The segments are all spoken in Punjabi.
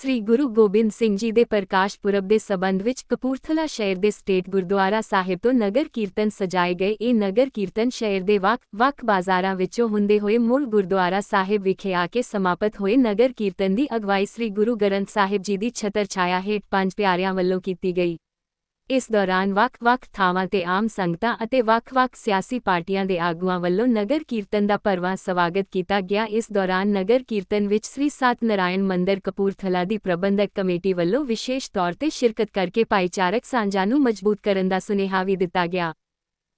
ਸ੍ਰੀ ਗੁਰੂ ਗੋਬਿੰਦ ਸਿੰਘ ਜੀ ਦੇ ਪ੍ਰਕਾਸ਼ ਪੁਰਬ ਦੇ ਸਬੰਧ ਵਿੱਚ ਕਪੂਰਥਲਾ ਸ਼ਹਿਰ ਦੇ ਸਟੇਟ ਗੁਰਦੁਆਰਾ ਸਾਹਿਬ ਤੋਂ ਨਗਰ ਕੀਰਤਨ ਸਜਾਏ ਗਏ। ਇਹ ਨਗਰ ਕੀਰਤਨ ਸ਼ਹਿਰ ਦੇ ਵੱਖ-ਵੱਖ ਬਾਜ਼ਾਰਾਂ ਵਿੱਚੋਂ ਹੁੰਦੇ ਹੋਏ ਮੁੱਢ ਗੁਰਦੁਆਰਾ ਸਾਹਿਬ ਵਿਖੇ ਆ ਕੇ ਸਮਾਪਤ ਹੋਏ। ਨਗਰ ਕੀਰਤਨ ਦੀ ਅਗਵਾਈ ਸ੍ਰੀ ਗੁਰੂ ਗ੍ਰੰਥ ਸਾਹਿਬ ਜੀ ਦੀ ਛਤਰ ਛਾਇਆ ਹੇਠ ਪੰਜ ਪਿਆਰਿਆਂ ਵੱਲੋਂ ਕੀਤੀ ਗਈ। ਇਸ ਦੌਰਾਨ ਵੱਖ-ਵੱਖ ਥਾਵਾਂ ਤੇ ਆਮ ਸੰਗਤਾਂ ਅਤੇ ਵੱਖ-ਵੱਖ ਸਿਆਸੀ ਪਾਰਟੀਆਂ ਦੇ ਆਗੂਆਂ ਵੱਲੋਂ ਨਗਰ ਕੀਰਤਨ ਦਾ ਭਰਵਾਂ ਸਵਾਗਤ ਕੀਤਾ ਗਿਆ। ਇਸ ਦੌਰਾਨ ਨਗਰ ਕੀਰਤਨ ਵਿੱਚ ਸ੍ਰੀ ਸਤ ਨਾਰਾਇਣ ਮੰਦਿਰ ਕਪੂਰਥਲਾ ਦੀ ਪ੍ਰਬੰਧਕ ਕਮੇਟੀ ਵੱਲੋਂ ਵਿਸ਼ੇਸ਼ ਤੌਰ ਤੇ ਸ਼ਿਰਕਤ ਕਰਕੇ ਭਾਈਚਾਰਕ ਸਾਂਝਾਂ ਨੂੰ ਮਜ਼ਬੂਤ ਕਰਨ ਦਾ ਸੁਨੇਹਾ ਵੀ ਦਿੱਤਾ ਗਿਆ।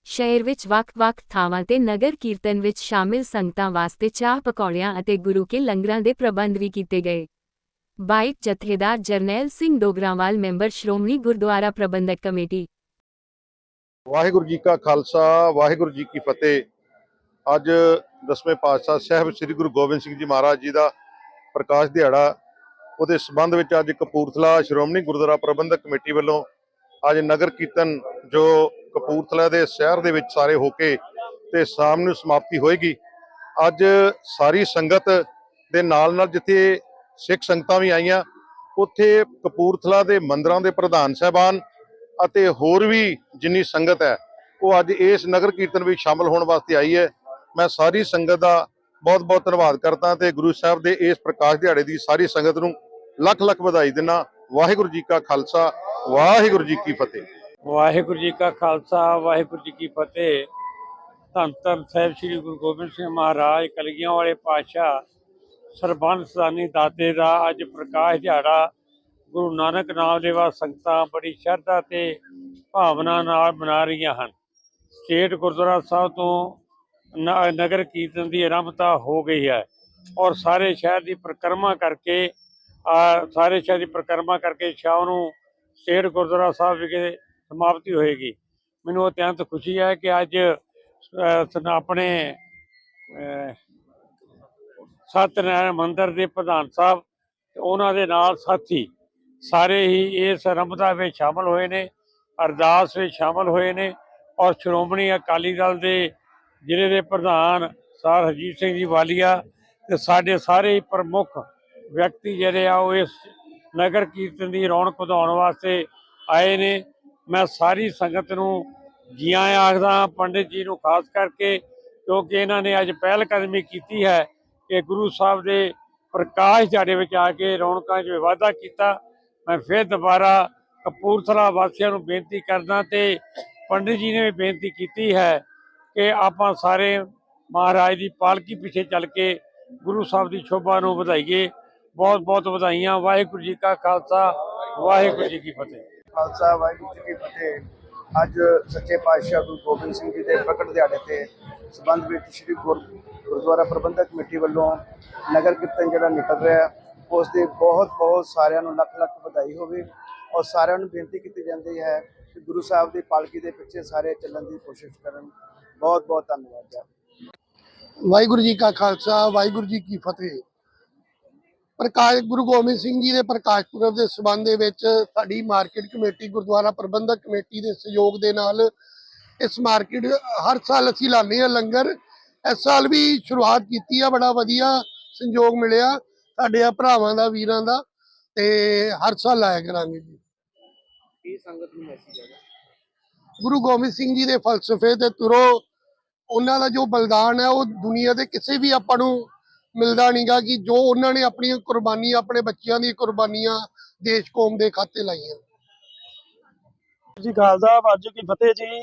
ਸ਼ਹਿਰ ਵਿੱਚ ਵੱਖ-ਵੱਖ ਥਾਵਾਂ ਤੇ ਨਗਰ ਕੀਰਤਨ ਵਿੱਚ ਸ਼ਾਮਿਲ ਸੰਗਤਾਂ ਵਾਸਤੇ ਚਾਹ ਪਕੌੜਿਆਂ ਅਤੇ ਗੁਰੂ ਕੇ ਲੰਗਰਾਂ ਦੇ ਪ੍ਰਬੰਧ ਵੀ ਕੀਤੇ ਗਏ। Bike Jathedar Jarnail Singh Dograwal, member Shiromani Gurdwara Parbandhak committee. Waheguru ji ਕਾ ਖਾਲਸਾ, ਵਾਹਿਗੁਰੂ ਜੀ ਕੀ ਫਤਿਹ। ਅੱਜ ਦਸਵੇਂ ਪਾਤਸ਼ਾਹ ਸਾਹਿਬ ਸ੍ਰੀ ਗੁਰੂ ਗੋਬਿੰਦ ਸਿੰਘ ਜੀ ਮਹਾਰਾਜ ਜੀ ਦਾ ਪ੍ਰਕਾਸ਼ ਦਿਹਾੜਾ, ਉਹਦੇ ਸਬੰਧ ਵਿੱਚ ਅੱਜ ਕਪੂਰਥਲਾ ਸ਼੍ਰੋਮਣੀ ਗੁਰਦੁਆਰਾ ਪ੍ਰਬੰਧਕ ਕਮੇਟੀ ਵੱਲੋਂ ਅੱਜ ਨਗਰ ਕੀਰਤਨ, ਜੋ ਕਪੂਰਥਲਾ ਦੇ ਸ਼ਹਿਰ ਦੇ ਵਿੱਚ ਸਾਰੇ ਹੋ ਕੇ ਤੇ ਸ਼ਾਮ ਨੂੰ ਸਮਾਪਤੀ ਹੋਏਗੀ। ਅੱਜ ਸਾਰੀ ਸੰਗਤ ਦੇ ਨਾਲ ਨਾਲ ਜਿੱਥੇ ਸਿੱਖ ਸੰਗਤਾਂ ਵੀ ਆਈਆਂ। ਉੱਥੇ ਕਪੂਰਥਲਾ ਦੇ ਮੰਦਰਾਂ ਦੇ ਪ੍ਰਧਾਨ ਸਾਹਿਬਾਨ ਅਤੇ ਹੋਰ ਵੀ ਜਿੰਨੀ ਸੰਗਤ ਹੈ, ਉਹ ਅੱਜ ਇਸ ਨਗਰ ਕੀਰਤਨ ਵਿੱਚ ਸ਼ਾਮਲ ਹੋਣ ਵਾਸਤੇ ਆਈ ਹੈ। ਮੈਂ ਸਾਰੀ ਸੰਗਤ ਦਾ ਬਹੁਤ ਬਹੁਤ ਧੰਨਵਾਦ ਕਰਦਾ ਤੇ ਗੁਰੂ ਸਾਹਿਬ ਦੇ ਇਸ ਪ੍ਰਕਾਸ਼ ਦਿਹਾੜੇ ਦੀ ਸਾਰੀ ਸੰਗਤ ਨੂੰ ਲੱਖ ਲੱਖ ਵਧਾਈ ਦਿੰਦਾ। ਵਾਹਿਗੁਰੂ ਜੀ ਕਾ ਖਾਲਸਾ, ਵਾਹਿਗੁਰੂ ਜੀ ਕੀ ਫਤਿਹ। ਵਾਹਿਗੁਰੂ ਜੀ ਕਾ ਖਾਲਸਾ, ਵਾਹਿਗੁਰੂ ਜੀ ਕੀ ਫਤਿਹ। ਧੰਨ ਧੰਨ ਸਾਹਿਬ ਸ੍ਰੀ ਗੁਰੂ ਗੋਬਿੰਦ ਸਿੰਘ ਮਹਾਰਾਜ, ਕਲਗੀਆਂ ਵਾਲੇ ਪਾਤਸ਼ਾਹ ਸਰਬੰਸ ਸਾਨੀ ਦਾਤੇ ਦਾ ਅੱਜ ਪ੍ਰਕਾਸ਼ ਦਿਹਾੜਾ। ਗੁਰੂ ਨਾਨਕ ਨਾਮ ਲੈਵਾ ਸੰਗਤਾਂ ਬੜੀ ਸ਼ਰਧਾ ਤੇ ਭਾਵਨਾ ਨਾਲ ਮਨਾ ਰਹੀਆਂ ਹਨ। ਸਟੇਟ ਗੁਰਦੁਆਰਾ ਸਾਹਿਬ ਤੋਂ ਨਗਰ ਕੀਰਤਨ ਦੀ ਆਰੰਭਤਾ ਹੋ ਗਈ ਹੈ ਔਰ ਸਾਰੇ ਸ਼ਹਿਰ ਦੀ ਪਰਿਕਰਮਾ ਕਰਕੇ ਸਾਰੇ ਸ਼ਹਿਰ ਦੀ ਪਰਿਕਰਮਾ ਕਰਕੇ ਸ਼ਾਮ ਨੂੰ ਸਟੇਟ ਗੁਰਦੁਆਰਾ ਸਾਹਿਬ ਵਿਖੇ ਸਮਾਪਤੀ ਹੋਏਗੀ। ਮੈਨੂੰ ਅਤਿਅੰਤ ਖੁਸ਼ੀ ਹੈ ਕਿ ਅੱਜ ਆਪਣੇ ਸਤਨਾਰਾਇਣ ਮੰਦਿਰ ਦੇ ਪ੍ਰਧਾਨ ਸਾਹਿਬ ਤੇ ਉਹਨਾਂ ਦੇ ਨਾਲ ਸਾਥੀ ਸਾਰੇ ਹੀ ਇਸ ਆਰੰਭਤਾ ਵਿੱਚ ਸ਼ਾਮਲ ਹੋਏ ਨੇ, ਅਰਦਾਸ ਵਿੱਚ ਸ਼ਾਮਲ ਹੋਏ ਨੇ ਔਰ ਸ਼੍ਰੋਮਣੀ ਅਕਾਲੀ ਦਲ ਦੇ ਜ਼ਿਲ੍ਹੇ ਦੇ ਪ੍ਰਧਾਨ ਸਰ ਹਰਜੀਤ ਸਿੰਘ ਜੀ ਵਾਲੀਆ ਤੇ ਸਾਡੇ ਸਾਰੇ ਹੀ ਪ੍ਰਮੁੱਖ ਵਿਅਕਤੀ ਜਿਹੜੇ ਆ ਉਹ ਇਸ ਨਗਰ ਕੀਰਤਨ ਦੀ ਰੌਣਕ ਵਧਾਉਣ ਵਾਸਤੇ ਆਏ ਨੇ। ਮੈਂ ਸਾਰੀ ਸੰਗਤ ਨੂੰ ਜੀ ਆਇਆਂ ਆਖਦਾ ਪੰਡਿਤ ਜੀ ਨੂੰ ਖਾਸ ਕਰਕੇ ਕਿਉਂਕਿ ਇਹਨਾਂ ਨੇ ਅੱਜ ਪਹਿਲ ਕਦਮੀ ਕੀਤੀ ਹੈ ਕਿ ਗੁਰੂ ਸਾਹਿਬ ਦੇ ਪ੍ਰਕਾਸ਼ ਦਿਹਾੜੇ ਵਿੱਚ ਆ ਕੇ ਰੌਣਕਾਂ 'ਚ ਵਾਧਾ ਕੀਤਾ। ਮੈਂ ਫਿਰ ਦੁਬਾਰਾ ਕਪੂਰਥਲਾ ਵਾਸੀਆਂ ਨੂੰ ਬੇਨਤੀ ਕਰਦਾ ਤੇ ਪੰਡਿਤ ਜੀ ਨੇ ਵੀ ਬੇਨਤੀ ਕੀਤੀ ਹੈ ਕਿ ਆਪਾਂ ਸਾਰੇ ਮਹਾਰਾਜ ਦੀ ਪਾਲਕੀ ਪਿੱਛੇ ਚੱਲ ਕੇ ਗੁਰੂ ਸਾਹਿਬ ਦੀ ਸ਼ੋਭਾ ਨੂੰ ਵਧਾਈਏ। ਬਹੁਤ ਬਹੁਤ ਵਧਾਈਆਂ। ਵਾਹਿਗੁਰੂ ਜੀ ਕਾ ਖਾਲਸਾ, ਵਾਹਿਗੁਰੂ ਜੀ ਕੀ ਫਤਿਹ। ਖਾਲਸਾ, ਵਾਹਿਗੁਰੂ ਜੀ ਕੀ ਫਤਿਹ। ਅੱਜ ਸੱਚੇ ਪਾਤਸ਼ਾਹ ਗੁਰੂ ਗੋਬਿੰਦ ਸਿੰਘ ਜੀ ਦੇ ਪ੍ਰਗਟ ਦਿਹਾੜੇ ਤੇ ਸਬੰਧ ਵਿੱਚ ਸ੍ਰੀ ਗੁਰੂ ਗੁਰਦੁਆਰਾ ਪ੍ਰਬੰਧਕ ਕਮੇਟੀ ਵੱਲੋਂ ਨਗਰ ਕੀਰਤਨ ਜਿਹੜਾ ਨਿਕਲ ਰਿਹਾ ਉਸ ਦੇ ਬਹੁਤ ਬਹੁਤ ਸਾਰਿਆਂ ਨੂੰ ਲੱਖ ਲੱਖ ਵਧਾਈ ਹੋਵੇ ਔਰ ਸਾਰਿਆਂ ਨੂੰ ਬੇਨਤੀ ਕੀਤੀ ਜਾਂਦੀ ਹੈ ਕਿ ਗੁਰੂ ਸਾਹਿਬ ਦੀ ਪਾਲਕੀ ਦੇ ਪਿੱਛੇ ਸਾਰੇ ਚੱਲਣ ਦੀ ਕੋਸ਼ਿਸ਼ ਕਰਨ। ਬਹੁਤ ਬਹੁਤ ਧੰਨਵਾਦ ਹੈ ਵਾਹਿਗੁਰੂ ਜੀ ਕਾ ਖਾਲਸਾ, ਵਾਹਿਗੁਰੂ ਜੀ ਕੀ ਫਤਿਹ। ਪ੍ਰਕਾਸ਼, ਗੁਰੂ ਗੋਬਿੰਦ ਸਿੰਘ ਜੀ ਦੇ ਪ੍ਰਕਾਸ਼ ਪੁਰਬ ਦੇ ਸਬੰਧ ਦੇ ਵਿੱਚ ਸਾਡੀ ਮਾਰਕੀਟ ਕਮੇਟੀ, ਗੁਰਦੁਆਰਾ ਪ੍ਰਬੰਧਕ ਕਮੇਟੀ ਦੇ ਸਹਿਯੋਗ ਦੇ ਨਾਲ ਇਸ ਮਾਰਕੀਟ ਹਰ ਸਾਲ ਅਸੀਂ ਲਾਉਂਦੇ ਹਾਂ ਲੰਗਰ। ਇਸ ਸਾਲ ਵੀ ਸ਼ੁਰੂਆਤ ਕੀਤੀ ਆ ਬੜਾ ਵਧੀਆ ਸੰਯੋਗ ਮਿਲਿਆ ਸਾਡੇ ਆ ਭਰਾਵਾਂ ਦਾ ਵੀਰਾਂ ਦਾ ਤੇ ਹਰ ਸਾਲ ਲਾਇਆ ਕਰਾਂਗੇ ਜੀ। ਕੀ ਸੰਗਤ ਨੂੰ ਮੈਸੇਜ ਹੈ ਗੁਰੂ ਗੋਬਿੰਦ ਸਿੰਘ ਜੀ ਦੇ ਫਲਸਫੇ ਤੇ ਤੁਰੋ ਉਹਨਾਂ ਦਾ ਜੋ ਬਲਿਦਾਨ ਹੈ ਉਹ ਦੁਨੀਆ ਦੇ ਕਿਸੇ ਵੀ ਆਪਾਂ ਨੂੰ ਮਿਲਦਾ ਨਹੀਂਗਾ ਕਿ ਜੋ ਉਹਨਾਂ ਨੇ ਆਪਣੀਆਂ ਕੁਰਬਾਨੀਆਂ ਆਪਣੇ ਬੱਚਿਆਂ ਦੀ ਕੁਰਬਾਨੀਆਂ ਦੇਸ਼ ਕੌਮ ਦੇ ਖਾਤੇ ਲਾਈਆਂ। ਜੀ ਖਾਲਸਾ ਵਾਜੂ ਕੀ ਫਤਿਹ ਜੀ।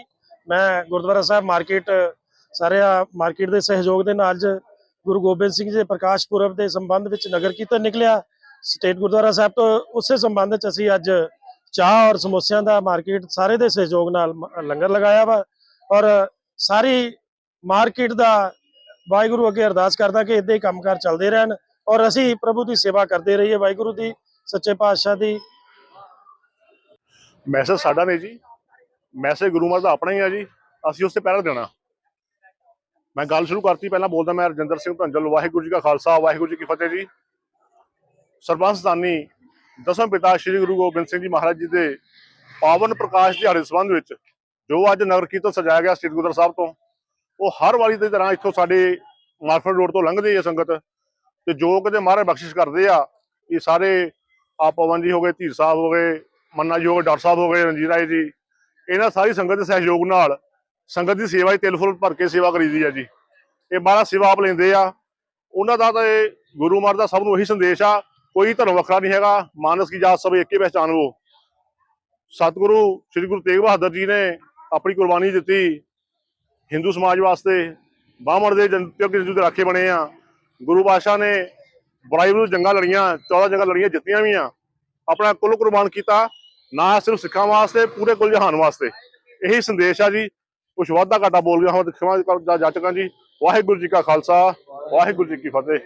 ਮੈਂ ਗੁਰਦੁਆਰਾ ਸਾਹਿਬ ਮਾਰਕੀਟ ਸਾਰੇ ਮਾਰਕੀਟ ਦੇ ਸਹਿਯੋਗ ਦੇ ਨਾਲ ਅੱਜ ਗੁਰੂ ਗੋਬਿੰਦ ਸਿੰਘ ਜੀ ਦੇ ਪ੍ਰਕਾਸ਼ ਪੁਰਬ ਦੇ ਸੰਬੰਧ ਵਿੱਚ ਨਗਰ ਕੀਰਤਨ ਨਿਕਲਿਆ, ਸਟੇਟ ਗੁਰਦੁਆਰਾ ਸਾਹਿਬ ਤੋਂ ਉਸੇ ਸੰਬੰਧ ਵਿੱਚ ਅਸੀਂ ਅੱਜ ਚਾਹ ਔਰ ਸਮੋਸਿਆਂ ਦਾ ਮਾਰਕੀਟ ਸਾਰੇ ਦੇ ਸਹਿਯੋਗ ਨਾਲ ਲੰਗਰ ਲਗਾਇਆ ਵਾ ਔਰ ਸਾਰੀ ਮਾਰਕੀਟ ਦਾ ਵਾਹਿਗੁਰੂ ਅੱਗੇ ਅਰਦਾਸ ਕਰਦਾ ਕਿ ਇਦਾਂ ਹੀ ਕੰਮਕਾਰ ਚੱਲਦੇ ਰਹਿਣ ਔਰ ਅਸੀਂ ਪ੍ਰਭੂ ਦੀ ਸੇਵਾ ਕਰਦੇ ਰਹੀਏ ਵਾਹਿਗੁਰੂ ਦੀ, ਸੱਚੇ ਪਾਤਸ਼ਾਹ ਦੀ। ਮੈਸੇਜ ਸਾਡਾ ਨਹੀਂ ਜੀ। ਮੈਸੇਜ ਗੁਰੂ ਮਹਾਰਾਜ ਦਾ ਆਪਣਾ ਹੀ ਆ ਜੀ। ਅਸੀਂ ਉਸ ਤੇ ਪਹਿਰਾ ਦੇਣਾ। ਮੈਂ ਗੱਲ ਸ਼ੁਰੂ ਕਰਤੀ, ਪਹਿਲਾਂ ਬੋਲਦਾ ਮੈਂ ਰਜਿੰਦਰ ਸਿੰਘ ਧੰਜਲ, ਵਾਹਿਗੁਰੂ ਜੀ ਕਾ ਖਾਲਸਾ, ਵਾਹਿਗੁਰੂ ਜੀ ਕੀ ਫਤਿਹ ਜੀ। ਸਰਬੰਸਦਾਨੀ ਦਸਮ ਪਿਤਾ ਸ੍ਰੀ ਗੁਰੂ ਗੋਬਿੰਦ ਸਿੰਘ ਜੀ ਮਹਾਰਾਜ ਜੀ ਦੇ ਪਾਵਨ ਪ੍ਰਕਾਸ਼ ਦਿਹਾੜੇ ਸੰਬੰਧ ਵਿੱਚ ਜੋ ਅੱਜ ਨਗਰ ਕੀਰਤਨ ਸਜਾਇਆ ਗਿਆ ਸ੍ਰੀ ਗੁਰਦੁਆਰਾ ਸਾਹਿਬ ਤੋਂ, ਉਹ ਹਰ ਵਾਰੀ ਦੀ ਤਰ੍ਹਾਂ ਇੱਥੋਂ ਸਾਡੇ ਮਾਰਫਨ ਰੋਡ ਤੋਂ ਲੰਘਦੀ ਹੈ ਸੰਗਤ, ਤੇ ਜੋ ਕਿਤੇ ਮਹਾਰਾਜ ਬਖਸ਼ਿਸ਼ ਕਰਦੇ ਆ, ਇਹ ਸਾਰੇ ਆ ਪਵਨ ਜੀ ਹੋ ਗਏ, ਧੀਰ ਸਾਹਿਬ ਹੋ ਗਏ, ਮੰਨਾ ਜੀ ਹੋ ਗਏ, ਡਾਕਟਰ ਸਾਹਿਬ ਹੋ ਗਏ, ਰਣਜੀਤ ਰਾਏ ਜੀ, ਇਹਨਾਂ ਸਾਰੀ ਸੰਗਤ ਦੇ ਸਹਿਯੋਗ ਨਾਲ ਸੰਗਤ ਦੀ ਸੇਵਾ ਹੀ ਤਿਲ ਫੁੱਲ ਭਰ ਕੇ ਸੇਵਾ ਕਰੀਦੀ ਆ ਜੀ। ਇਹ ਮਹਾਰਾਜ ਸੇਵਾ ਆਪ ਲੈਂਦੇ ਆ। ਉਹਨਾਂ ਦਾ ਤਾਂ ਇਹ ਗੁਰੂ ਮਹਾਰਾਜ ਦਾ ਸਭ ਨੂੰ ਇਹੀ ਸੰਦੇਸ਼ ਆ, ਕੋਈ ਧਰਮ ਵੱਖਰਾ ਨਹੀਂ ਹੈਗਾ, ਮਾਨਸ ਕੀ ਜਾਤ ਸਭ ਏਕੇ ਪਹਿਚਾਨਵੋ ਸਤਿਗੁਰੂ ਸ੍ਰੀ ਗੁਰੂ ਤੇਗ ਬਹਾਦਰ ਜੀ ਨੇ ਆਪਣੀ ਕੁਰਬਾਨੀ ਦਿੱਤੀ। ਹਿੰਦੂ ਸਮਾਜ ਵਾਸਤੇ ਬਾਹਮਣ ਦੇ ਜਨਤਕ ਹਿੰਦੂ ਦੇ ਰਾਖੇ ਬਣੇ ਆ। ਗੁਰੂ ਪਾਤਸ਼ਾਹ ਨੇ ਬੁਰਾਈ ਵਿਰੁੱਧ ਜੰਗਾਂ ਲੜੀਆਂ 14 ਜੰਗਾਂ ਲੜੀਆਂ, ਜਿੱਤੀਆਂ ਵੀ ਆ। ਆਪਣਾ ਕੁੱਲ ਕੁਰਬਾਨ ਕੀਤਾ, ਨਾ ਸਿਰਫ ਸਿੱਖਾਂ ਵਾਸਤੇ, ਪੂਰੇ ਕੁੱਲ ਜਹਾਨ ਵਾਸਤੇ। ਇਹੀ ਸੰਦੇਸ਼ ਆ ਜੀ। ਕੁਛ ਵਾਧਾ ਘਾਟਾ ਬੋਲ ਗਿਆ ਹਾਂ ਖਿਮਾ ਕਰ ਜੀ, ਵਾਹਿਗੁਰੂ ਜੀ ਕਾ ਖਾਲਸਾ, ਵਾਹਿਗੁਰੂ ਜੀ ਕੀ ਫਤਿਹ।